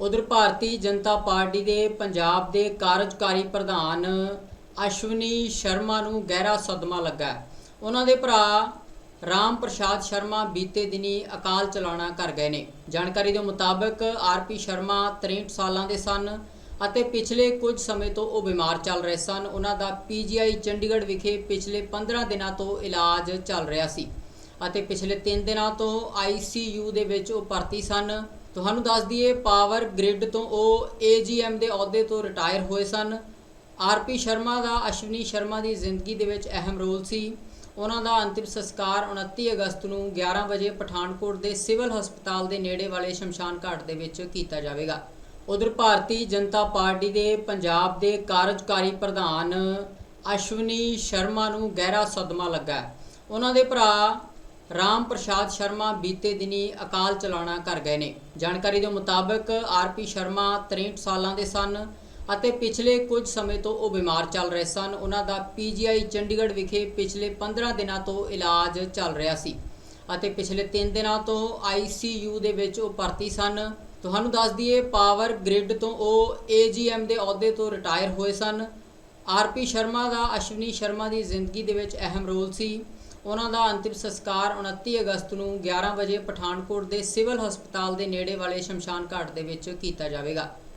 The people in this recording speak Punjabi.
ਉਧਰ ਭਾਰਤੀ ਜਨਤਾ ਪਾਰਟੀ ਦੇ ਪੰਜਾਬ ਦੇ ਕਾਰਜਕਾਰੀ ਪ੍ਰਧਾਨ ਅਸ਼ਵਨੀ ਸ਼ਰਮਾ ਨੂੰ ਗਹਿਰਾ ਸਦਮਾ ਲੱਗਾ ਹੈ। ਉਹਨਾਂ ਦੇ ਭਰਾ ਰਾਮ ਪ੍ਰਸਾਦ ਸ਼ਰਮਾ ਬੀਤੇ ਦਿਨੀ ਅਕਾਲ ਚਲਾਣਾ ਕਰ ਗਏ ਨੇ। ਜਾਣਕਾਰੀ ਦੇ ਮੁਤਾਬਕ ਆਰਪੀ ਸ਼ਰਮਾ 63 ਸਾਲਾਂ ਦੇ ਸਨ ਅਤੇ ਪਿਛਲੇ ਕੁਝ ਸਮੇਂ ਤੋਂ ਉਹ ਬਿਮਾਰ ਚੱਲ ਰਹੇ ਸਨ। ਉਹਨਾਂ ਦਾ ਪੀਜੀਆਈ ਚੰਡੀਗੜ੍ਹ ਵਿਖੇ ਪਿਛਲੇ 15 ਦਿਨਾਂ ਤੋਂ ਇਲਾਜ ਚੱਲ ਰਿਹਾ ਸੀ ਅਤੇ ਪਿਛਲੇ 3 ਦਿਨਾਂ ਤੋਂ ਆਈਸੀਯੂ ਦੇ ਵਿੱਚ ਉਹ ਭਰਤੀ ਸਨ। ਤੁਹਾਨੂੰ ਦੱਸ ਦਈਏ ਪਾਵਰ ਗ੍ਰਿਡ ਤੋਂ ਉਹ ਏਜੀਐਮ ਦੇ ਅਹੁਦੇ ਤੋਂ ਰਿਟਾਇਰ ਹੋਏ ਸਨ। ਆਰਪੀ ਸ਼ਰਮਾ ਦਾ, ਅਸ਼ਵਨੀ ਸ਼ਰਮਾ ਦੀ ਜ਼ਿੰਦਗੀ ਦੇ ਵਿੱਚ ਅਹਿਮ ਰੋਲ ਸੀ। ਉਹਨਾਂ ਦਾ ਅੰਤਿਮ ਸੰਸਕਾਰ 29 ਅਗਸਤ ਨੂੰ 11 ਵਜੇ ਪਠਾਨਕੋਟ ਦੇ ਸਿਵਲ ਹਸਪਤਾਲ ਦੇ ਨੇੜੇ ਵਾਲੇ ਸ਼ਮਸ਼ਾਨ ਘਾਟ ਦੇ ਵਿੱਚ ਕੀਤਾ ਜਾਵੇਗਾ। ਉਧਰ ਭਾਰਤੀ ਜਨਤਾ ਪਾਰਟੀ ਦੇ ਪੰਜਾਬ ਦੇ ਕਾਰਜਕਾਰੀ ਪ੍ਰਧਾਨ ਅਸ਼ਵਨੀ ਸ਼ਰਮਾ ਨੂੰ ਗਹਿਰਾ ਸਦਮਾ ਲੱਗਾ। ਉਹਨਾਂ ਦੇ ਭਰਾ ਰਾਮ ਪ੍ਰਸਾਦ ਸ਼ਰਮਾ ਬੀਤੇ ਦਿਨੀ ਅਕਾਲ ਚਲਾਣਾ ਕਰ ਗਏ ਨੇ। ਜਾਣਕਾਰੀ ਦੇ ਮੁਤਾਬਕ ਆਰਪੀ ਸ਼ਰਮਾ 63 ਸਾਲਾਂ ਦੇ ਸਨ ਅਤੇ ਪਿਛਲੇ ਕੁਝ ਸਮੇਂ ਤੋਂ ਉਹ ਬਿਮਾਰ ਚੱਲ ਰਹੇ ਸਨ। ਉਹਨਾਂ ਦਾ ਪੀਜੀਆਈ ਚੰਡੀਗੜ੍ਹ ਵਿਖੇ ਪਿਛਲੇ 15 ਦਿਨਾਂ ਤੋਂ ਇਲਾਜ ਚੱਲ ਰਿਹਾ ਸੀ ਅਤੇ ਪਿਛਲੇ 3 ਦਿਨਾਂ ਤੋਂ ਆਈਸੀਯੂ ਦੇ ਵਿੱਚ ਉਹ ਭਰਤੀ ਸਨ। ਤੁਹਾਨੂੰ ਦੱਸ ਦਈਏ, ਪਾਵਰ ਗ੍ਰਿਡ ਤੋਂ ਉਹ ਏਜੀਐਮ ਦੇ ਅਹੁਦੇ ਤੋਂ ਰਿਟਾਇਰ ਹੋਏ ਸਨ। ਆਰਪੀ ਸ਼ਰਮਾ ਦਾ ਅਸ਼ਵਨੀ ਸ਼ਰਮਾ ਦੀ ਜ਼ਿੰਦਗੀ ਦੇ ਵਿੱਚ ਅਹਿਮ ਰੋਲ ਸੀ। ਉਹਨਾਂ ਦਾ ਅੰਤਿਮ ਸੰਸਕਾਰ 29 ਅਗਸਤ ਨੂੰ 11 ਵਜੇ ਪਠਾਨਕੋਟ ਦੇ ਸਿਵਲ ਹਸਪਤਾਲ ਦੇ ਨੇੜੇ ਵਾਲੇ ਸ਼ਮਸ਼ਾਨ ਘਾਟ ਦੇ ਵਿੱਚ ਕੀਤਾ ਜਾਵੇਗਾ।